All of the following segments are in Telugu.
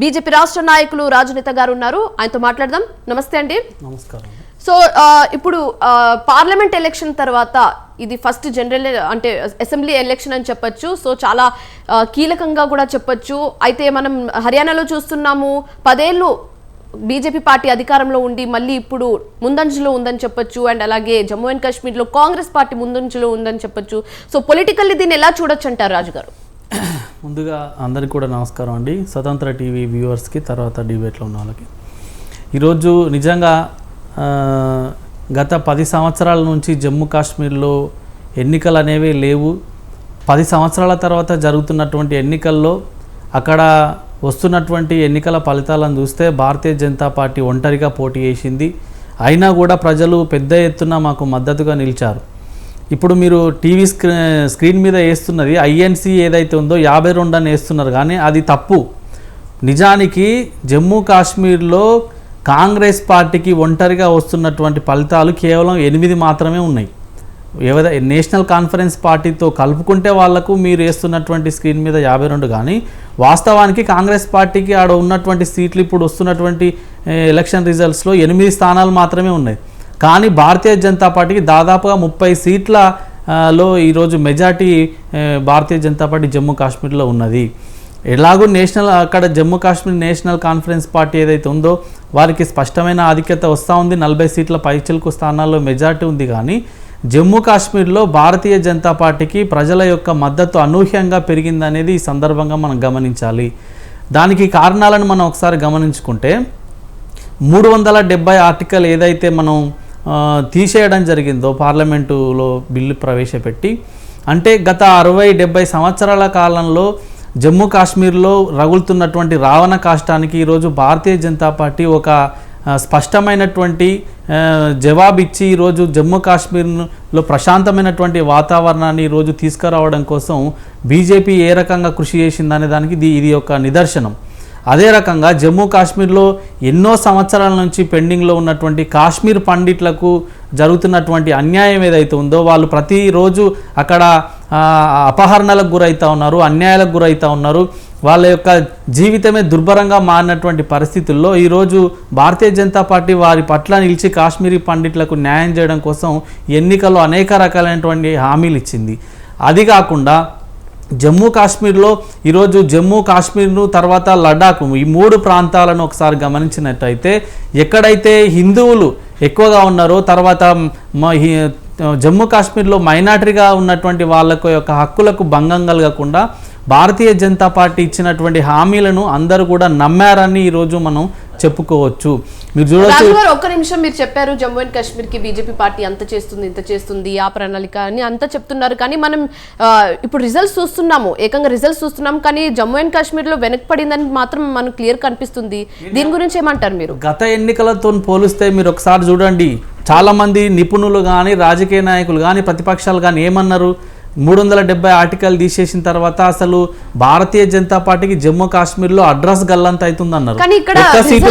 బీజేపీ రాష్ట్ర నాయకులు రాజనేత గారు ఉన్నారు. ఆయనతో మాట్లాడదాం. నమస్తే అండి. నమస్కారం. సో ఇప్పుడు పార్లమెంట్ ఎలక్షన్ తర్వాత ఇది ఫస్ట్ జనరల్ అంటే అసెంబ్లీ ఎలక్షన్ అని చెప్పొచ్చు. సో చాలా కీలకంగా కూడా చెప్పొచ్చు. అయితే మనం హర్యానాలో చూస్తున్నాము పదేళ్ళు బీజేపీ పార్టీ అధికారంలో ఉండి మళ్ళీ ఇప్పుడు ముందంజలో ఉందని చెప్పొచ్చు. అండ్ అలాగే జమ్మూ అండ్ కాశ్మీర్లో కాంగ్రెస్ పార్టీ ముందంజలో ఉందని చెప్పొచ్చు. సో పొలిటికల్లీ దీన్ని ఎలా చూడొచ్చు అంటారు రాజు గారు ముందుగా అందరికీ కూడా నమస్కారం అండి. స్వతంత్ర టీవీ వ్యూవర్స్కి తర్వాత డిబేట్లో ఉన్న వాళ్ళకి. ఈరోజు నిజంగా గత పది సంవత్సరాల నుంచి జమ్మూ కాశ్మీర్లో ఎన్నికలు అనేవి లేవు. పది సంవత్సరాల తర్వాత జరుగుతున్నటువంటి ఎన్నికల్లో అక్కడ వస్తున్నటువంటి ఎన్నికల ఫలితాలను చూస్తే భారతీయ జనతా పార్టీ ఒంటరిగా పోటీ చేసింది. అయినా కూడా ప్రజలు పెద్ద ఎత్తున మాకు మద్దతుగా నిలిచారు. ఇప్పుడు మీరు టీవీ స్క్రీన్ స్క్రీన్ మీద వేస్తున్నది ఐఎన్సీ ఏదైతే ఉందో యాభై రెండు అని వేస్తున్నారు కానీ అది తప్పు. నిజానికి జమ్మూ కాశ్మీర్లో కాంగ్రెస్ పార్టీకి ఒంటరిగా వస్తున్నటువంటి ఫలితాలు కేవలం ఎనిమిది మాత్రమే ఉన్నాయి. ఏవైతే నేషనల్ కాన్ఫరెన్స్ పార్టీతో కలుపుకుంటే వాళ్ళకు మీరు వేస్తున్నటువంటి స్క్రీన్ మీద యాభై రెండు కానీ వాస్తవానికి కాంగ్రెస్ పార్టీకి ఆడ ఉన్నటువంటి సీట్లు ఇప్పుడు వస్తున్నటువంటి ఎలక్షన్ రిజల్ట్స్లో ఎనిమిది స్థానాలు మాత్రమే ఉన్నాయి. కానీ భారతీయ జనతా పార్టీకి దాదాపుగా ముప్పై సీట్ల లో ఈరోజు మెజార్టీ భారతీయ జనతా పార్టీ జమ్మూ కాశ్మీర్లో ఉన్నది. ఎలాగో నేషనల్ అక్కడ Jammu Kashmir national conference party ఏదైతే ఉందో వారికి స్పష్టమైన ఆధిక్యత వస్తూ ఉంది. నలభై సీట్ల పైచలకు స్థానాల్లో మెజార్టీ ఉంది కానీ జమ్మూ కాశ్మీర్లో భారతీయ జనతా పార్టీకి ప్రజల యొక్క మద్దతు అనూహ్యంగా పెరిగిందనేది ఈ సందర్భంగా మనం గమనించాలి. దానికి కారణాలను మనం ఒకసారి గమనించుకుంటే మూడు వందల డెబ్బై ఆర్టికల్ ఏదైతే మనం తీసేయడం జరిగిందో పార్లమెంటులో బిల్లు ప్రవేశపెట్టి అంటే గత అరవై డెబ్బై సంవత్సరాల కాలంలో జమ్మూ కాశ్మీర్లో రగులుతున్నటువంటి రావణ కాష్టానికి ఈరోజు భారతీయ జనతా పార్టీ ఒక స్పష్టమైనటువంటి జవాబిచ్చి ఈరోజు జమ్మూ కాశ్మీర్లో ప్రశాంతమైనటువంటి వాతావరణాన్ని ఈరోజు తీసుకురావడం కోసం బీజేపీ ఏ రకంగా కృషి చేసిందనే దానికి ఇది ఇది ఒక నిదర్శనం. అదే రకంగా జమ్మూ కాశ్మీర్లో ఎన్నో సంవత్సరాల నుంచి పెండింగ్లో ఉన్నటువంటి కాశ్మీర్ పండిట్లకు జరుగుతున్నటువంటి అన్యాయం ఏదైతే ఉందో వాళ్ళు ప్రతిరోజు అక్కడ అపహరణలకు గురవుతూ ఉన్నారు అన్యాయాలకు గురవుతూ ఉన్నారు. వాళ్ళ యొక్క జీవితమే దుర్భరంగా మారినటువంటి పరిస్థితుల్లో ఈరోజు భారతీయ జనతా పార్టీ వారి పట్ల నిలిచి కాశ్మీరీ పండిట్లకు న్యాయం చేయడం కోసం ఎన్నికల్లో అనేక రకాలైనటువంటి హామీలు ఇచ్చింది. అది కాకుండా జమ్మూ కాశ్మీర్లో ఈరోజు జమ్మూ కాశ్మీర్ను తర్వాత లడాక్ ఈ మూడు ప్రాంతాలను ఒకసారి గమనించినట్టయితే ఎక్కడైతే హిందువులు ఎక్కువగా ఉన్నారో తర్వాత మ- హి- జమ్మూ కాశ్మీర్లో మైనార్టీగా ఉన్నటువంటి వాళ్ళకు యొక్క హక్కులకు భంగం కలగకుండా భారతీయ జనతా పార్టీ ఇచ్చినటువంటి హామీలను అందరూ కూడా నమ్మారని ఈరోజు మనం చెప్పుకోవచ్చు. మీరు గారు ఒక్క నిమిషం మీరు చెప్పారు జమ్మూ అండ్ కాశ్మీర్కి బీజేపీ పార్టీ అంత చేస్తుంది ఇంత చేస్తుంది ఆ ప్రణాళిక అని అంతా చెప్తున్నారు. కానీ మనం ఇప్పుడు రిజల్ట్స్ చూస్తున్నాము. ఏకంగా రిజల్ట్స్ చూస్తున్నాం కానీ జమ్మూ అండ్ కాశ్మీర్లో వెనకపడిందని మాత్రం మనకు క్లియర్ కనిపిస్తుంది. దీని గురించి ఏమంటారు మీరు? గత ఎన్నికలతో పోలిస్తే మీరు ఒకసారి చూడండి. చాలామంది నిపుణులు కానీ రాజకీయ నాయకులు కానీ ప్రతిపక్షాలు కానీ ఏమన్నారు? మూడు వందల డెబ్బై ఆర్టికల్ తీసేసిన తర్వాత అసలు భారతీయ జనతా పార్టీకి జమ్మూ కాశ్మీర్లో అడ్రస్ గల్లంత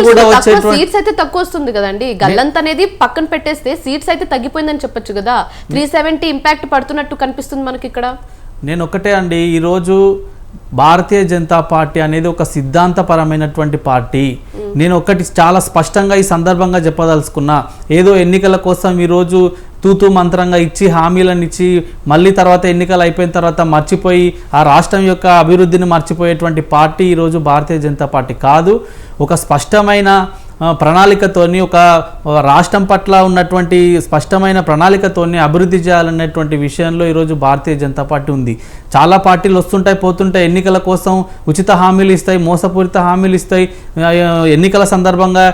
కూడా వచ్చేటువంటి సీట్స్ అయితే తక్కువ వస్తుంది కదండి. గల్లంత్ అనేది పక్కన పెట్టేస్తే సీట్స్ అయితే తగ్గిపోయిందని చెప్పొచ్చు కదా. త్రీ సెవెంటీ ఇంపాక్ట్ పడుతున్నట్టు కనిపిస్తుంది మనకి ఇక్కడ. నేను ఒకటే అండి ఈరోజు భారతీయ జనతా పార్టీ అనేది ఒక సిద్ధాంతపరమైనటువంటి పార్టీ. నేను ఒకటి చాలా స్పష్టంగా ఈ సందర్భంగా చెప్పదలుచుకున్నా. ఏదో ఎన్నికల కోసం ఈరోజు తూతు మంత్రంగా ఇచ్చి హామీలను ఇచ్చి మళ్ళీ తర్వాత ఎన్నికలు అయిపోయిన తర్వాత మర్చిపోయి ఆ రాష్ట్రం యొక్క అభివృద్ధిని మర్చిపోయేటువంటి పార్టీ ఈరోజు భారతీయ జనతా పార్టీ కాదు. ఒక స్పష్టమైన ప్రణాళికతోని ఒక రాష్ట్రం పట్ల ఉన్నటువంటి స్పష్టమైన ప్రణాళికతోని అభివృద్ధి చేయాలనేటువంటి విషయంలో ఈరోజు భారతీయ జనతా పార్టీ ఉంది. చాలా పార్టీలు వస్తుంటాయి పోతుంటాయి. ఎన్నికల కోసం ఉచిత హామీలు ఇస్తాయి మోసపూరిత హామీలు ఇస్తాయి. ఎన్నికల సందర్భంగా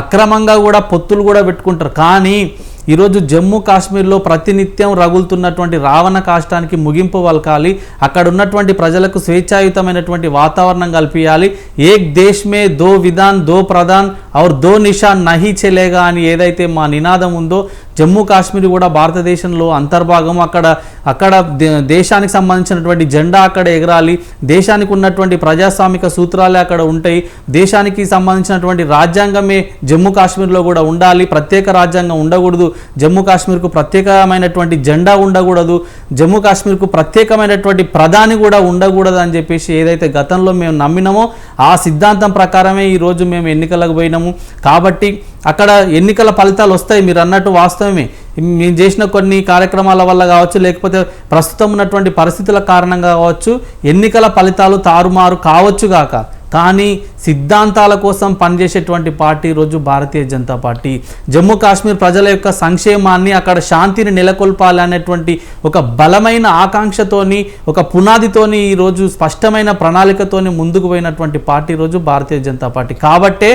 అక్రమంగా కూడా పొత్తులు కూడా పెట్టుకుంటారు. కానీ ఈరోజు జమ్మూ కాశ్మీర్లో ప్రతినిత్యం రగులుతున్నటువంటి రావణ కాష్టానికి ముగింపు పలకాలి అక్కడ ఉన్నటువంటి ప్రజలకు స్వేచ్ఛాయుతమైనటువంటి వాతావరణం కల్పించాలి ఏక్ దేశ్ మే దో విధాన్ దో ప్రధాన్ ఔర్ దో నిషాన్ నహి చెలేగా అని ఏదైతే మా నినాదం ఉందో జమ్మూ కాశ్మీర్ కూడా భారతదేశంలో అంతర్భాగం. అక్కడ అక్కడ దే- దేశానికి సంబంధించినటువంటి జెండా అక్కడ ఎగరాలి. దేశానికి ఉన్నటువంటి ప్రజాస్వామిక సూత్రాలే అక్కడ ఉంటాయి. దేశానికి సంబంధించినటువంటి రాజ్యాంగమే జమ్మూ కాశ్మీర్లో కూడా ఉండాలి. ప్రత్యేక రాజ్యాంగం ఉండకూడదు. జమ్మూ కాశ్మీర్కు ప్రత్యేకమైనటువంటి జెండా ఉండకూడదు. జమ్మూ కాశ్మీర్కు ప్రత్యేకమైనటువంటి ప్రధాని కూడా ఉండకూడదు అని చెప్పేసి ఏదైతే గతంలో మేము నమ్మినామో ఆ సిద్ధాంతం ప్రకారమే ఈరోజు మేము ఎన్నికలకు పోయినాము. కాబట్టి అక్కడ ఎన్నికల ఫలితాలు వస్తాయి మీరు అన్నట్టు వాస్తవమే. మేము చేసిన కొన్ని కార్యక్రమాల వల్ల కావచ్చు లేకపోతే ప్రస్తుతం ఉన్నటువంటి పరిస్థితుల కారణంగా కావచ్చు ఎన్నికల ఫలితాలు తారుమారు కావచ్చు గాక. కానీ సిద్ధాంతాల కోసం పనిచేసేటువంటి పార్టీ రోజు భారతీయ జనతా పార్టీ. జమ్మూ కాశ్మీర్ ప్రజల యొక్క సంక్షేమాన్ని అక్కడ శాంతిని నెలకొల్పాలి అనేటువంటి ఒక బలమైన ఆకాంక్షతోని ఒక పునాదితోని ఈరోజు స్పష్టమైన ప్రణాళికతోని ముందుకు పోయినటువంటి పార్టీ రోజు భారతీయ జనతా పార్టీ. కాబట్టే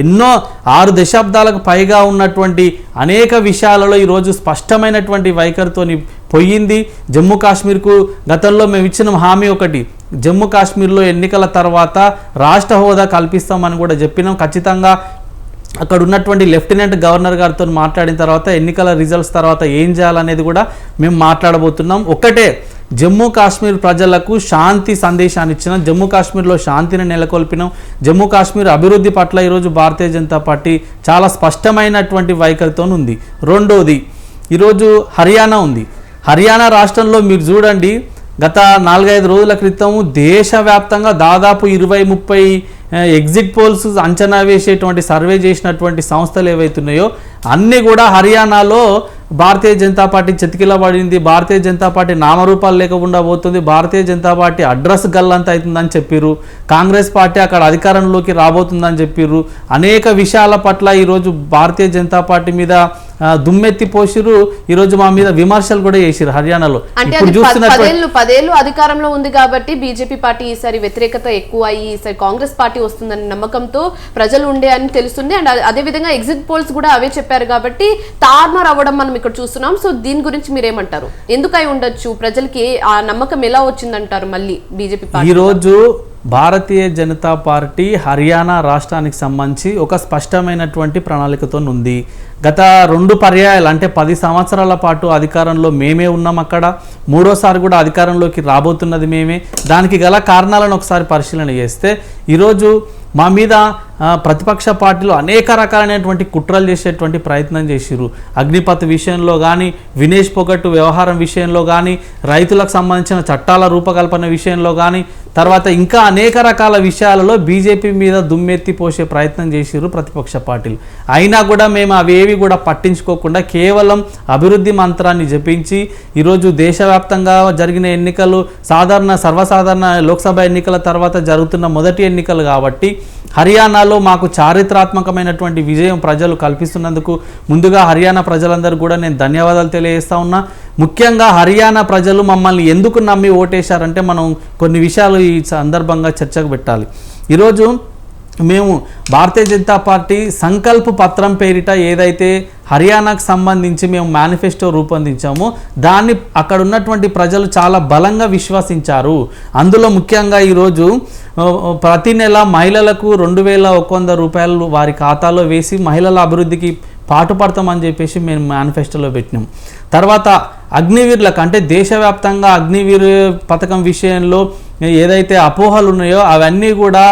ఎన్నో ఆరు దశాబ్దాలకు పైగా ఉన్నటువంటి అనేక విషయాలలో ఈరోజు స్పష్టమైనటువంటి వైఖరితోని పోయింది. జమ్మూ కాశ్మీర్కు గతంలో మేము ఇచ్చిన హామీ ఒకటి జమ్మూ కాశ్మీర్లో ఎన్నికల తర్వాత రాష్ట్ర హోదా కల్పిస్తామని కూడా చెప్పినాం. ఖచ్చితంగా అక్కడ ఉన్నటువంటి లెఫ్టినెంట్ గవర్నర్ గారితో మాట్లాడిన తర్వాత ఎన్నికల రిజల్ట్స్ తర్వాత ఏం చేయాలనేది కూడా మేము మాట్లాడబోతున్నాం. ఒక్కటే జమ్మూ కాశ్మీర్ ప్రజలకు శాంతి సందేశాన్ని ఇచ్చిన జమ్మూ కాశ్మీర్లో శాంతిని నెలకొల్పినాం జమ్మూ కాశ్మీర్ అభివృద్ధి పట్ల ఈరోజు భారతీయ జనతా పార్టీ చాలా స్పష్టమైనటువంటి వైఖరితో ఉంది. రెండోది ఈరోజు హర్యానా ఉంది. హర్యానా రాష్ట్రంలో మీరు చూడండి గత నాలుగైదు రోజుల క్రితం దేశవ్యాప్తంగా దాదాపు ఇరవై ముప్పై ఎగ్జిట్ పోల్స్ అంచనా వేసేటువంటి సర్వే చేసినటువంటి సంస్థలు ఏవైతున్నాయో అన్నీ కూడా హర్యానాలో భారతీయ జనతా పార్టీ చతికిలబడింది భారతీయ జనతా పార్టీ నామరూపాలు లేకుండా పోతుంది. భారతీయ జనతా పార్టీ అడ్రస్ గల్లంత అవుతుందని చెప్పిర్రు. కాంగ్రెస్ పార్టీ అక్కడ అధికారంలోకి రాబోతుందని చెప్పిర్రు. అనేక విషయాల పట్ల ఈరోజు భారతీయ జనతా పార్టీ మీద దుమ్మెత్తి పోసిరు ఈరోజు మా మీద విమర్శలు కూడా చేసిరు హర్యానాలో. ఇప్పుడు పదేళ్ళు పదేళ్ళు అధికారంలో ఉంది కాబట్టి బీజేపీ పార్టీ ఈసారి వ్యతిరేకత ఎక్కువ అయ్యి ఈసారి కాంగ్రెస్ పార్టీ వస్తుందని నమ్మకంతో ప్రజలు ఉండే అని తెలుస్తుంది. అండ్ అదే- విధంగా ఎగ్జిట్ పోల్స్ కూడా అవే చెప్పారు కాబట్టి తారుమారు అవ్వడం మనం ఇక్కడ చూస్తున్నాం. సో దీని గురించి మీరేమంటారు? ఎందుకు ఉండొచ్చు? ప్రజలకి ఆ నమ్మకం ఎలా వచ్చిందంటారు మళ్ళీ బీజేపీ పార్టీ ఈరోజు భారతీయ జనతా పార్టీ హర్యానా రాష్ట్రానికి సంబంధించి ఒక స్పష్టమైనటువంటి ప్రణాళికతో ఉంది గత రెండు పర్యాయాలు అంటే పది సంవత్సరాల పాటు అధికారంలో మేమే ఉన్నాం అక్కడ. మూడోసారి కూడా అధికారంలోకి రాబోతున్నది మేమే. దానికి గల కారణాలను ఒకసారి పరిశీలన చేస్తే ఈరోజు మా మీద ప్రతిపక్ష పార్టీలు అనేక రకాలైనటువంటి కుట్రలు చేసేటువంటి ప్రయత్నం చేసిరు అగ్నిపథ్ విషయంలో కానీ వినేష్ పొగట్టు వ్యవహారం విషయంలో కానీ రైతులకు సంబంధించిన చట్టాల రూపకల్పన విషయంలో కానీ తర్వాత ఇంకా అనేక రకాల విషయాలలో బీజేపీ మీద దుమ్మెత్తి పోసే ప్రయత్నం చేసిర్రు ప్రతిపక్ష పార్టీలు. అయినా కూడా మేము అవేవి కూడా పట్టించుకోకుండా కేవలం అభివృద్ధి మంత్రాన్ని జపించి ఈరోజు దేశవ్యాప్తంగా జరిగిన ఎన్నికలు సాధారణ సర్వసాధారణ లోక్సభ ఎన్నికల తర్వాత జరుగుతున్న మొదటి ఎన్నికలు కాబట్టి హర్యానాలో మాకు చారిత్రాత్మకమైనటువంటి విజయం ప్రజలు కల్పిస్తున్నందుకు ముందుగా హర్యానా ప్రజలందరూ కూడా నేను ధన్యవాదాలు తెలియజేస్తా ఉన్నా. ముఖ్యంగా హర్యానా ప్రజలు మమ్మల్ని ఎందుకు నమ్మి ఓటేశారంటే మనం కొన్ని విషయాలు ఈ సందర్భంగా చర్చకు పెట్టాలి. ఈరోజు మేము భారతీయ జనతా పార్టీ సంకల్ప పత్రం పేరిట ఏదైతే హర్యానాకు సంబంధించి మేము మేనిఫెస్టో రూపొందించామో దాన్ని అక్కడ ఉన్నటువంటి ప్రజలు చాలా బలంగా విశ్వసించారు. అందులో ముఖ్యంగా ఈరోజు ప్రతి నెల మహిళలకు రెండు వేల ఒక వంద రూపాయలు వారి ఖాతాలో వేసి మహిళల అభివృద్ధికి పాటుపడతామని చెప్పేసి మేము మేనిఫెస్టోలో పెట్టినాం. తర్వాత అగ్నివీరులకు అంటే దేశవ్యాప్తంగా అగ్నివీర్ పథకం విషయంలో ఏదైతే అపోహలు ఉన్నాయో అవన్నీ కూడా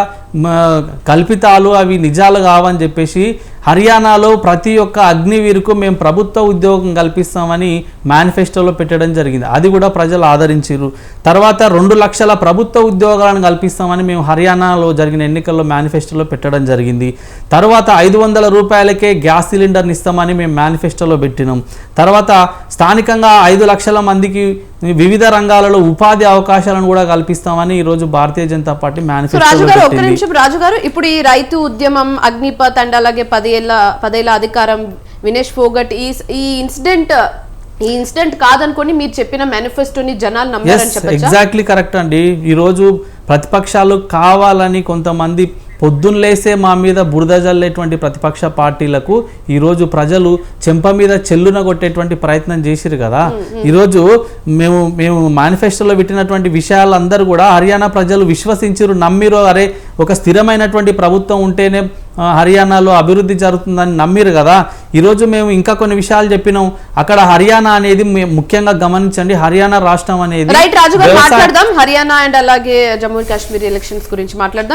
కల్పితాలు అవి నిజాలు కావని చెప్పేసి హర్యానాలో ప్రతి ఒక్క అగ్నివీరుకు మేము ప్రభుత్వ ఉద్యోగం కల్పిస్తామని మేనిఫెస్టోలో పెట్టడం జరిగింది. అది కూడా ప్రజలు ఆదరించారు తర్వాత రెండు లక్షల ప్రభుత్వ ఉద్యోగాలను కల్పిస్తామని మేము హర్యానాలో జరిగిన ఎన్నికల్లో మేనిఫెస్టోలో పెట్టడం జరిగింది. తర్వాత ఐదు వందల రూపాయలకే గ్యాస్ సిలిండర్ని ఇస్తామని మేము మేనిఫెస్టోలో పెట్టినాం. తర్వాత స్థానికంగా ఐదు లక్షల మందికి వివిధ రంగాలలో ఉపాధి అవకాశాలను కూడా కల్పిస్తామని ఈరోజు భారతీయ జనతా పార్టీ మేనిఫెస్టోలో పెట్టింది నిమిషం రాజు గారు ఇప్పుడు ఈ రైతు ఉద్యమం అగ్నిపత్ అండ్ అలాగే పదేళ్ళ పదేళ్ళ అధికారం వినేష్ ఫోగట్ ఈ ఈ ఇన్సిడెంట్ ఈ ఇన్సిడెంట్ కాదనుకొని మీరు చెప్పిన మేనిఫెస్టోని జనాలు నమ్మారని చెప్పచ్చా? ఎగ్జాక్ట్లీ కరెక్ట్ అండి. ఈరోజు ప్రతిపక్షాలు కావాలని కొంతమంది పొద్దున్న లేసే మా మీద బురద జల్లేటువంటి ప్రతిపక్ష పార్టీలకు ఈరోజు ప్రజలు చెంప మీద చెల్లున కొట్టేటువంటి ప్రయత్నం చేసిరు కదా. ఈరోజు మేము మేము మేనిఫెస్టోలో పెట్టినటువంటి విషయాలందరూ కూడా హర్యానా ప్రజలు విశ్వసించిరు నమ్మిరు అరే ఒక స్థిరమైనటువంటి ప్రభుత్వం ఉంటేనే హర్యానాలో అభివృద్ధి జరుగుతుందని నమ్మిరు కదా. ఈరోజు మేము ఇంకా కొన్ని విషయాలు చెప్పినాం. అక్కడ హర్యానా అనేది ముఖ్యంగా గమనించండి. హర్యానా రాష్ట్రం అనేది రైట్ రాజు గారు వ్యవసాయ- మాట్లాడదాం. హర్యానా అండ్ అలాగే జమ్మూ కాశ్మీర్ ఎలక్షన్స్ గురించి మాట్లాడదాం.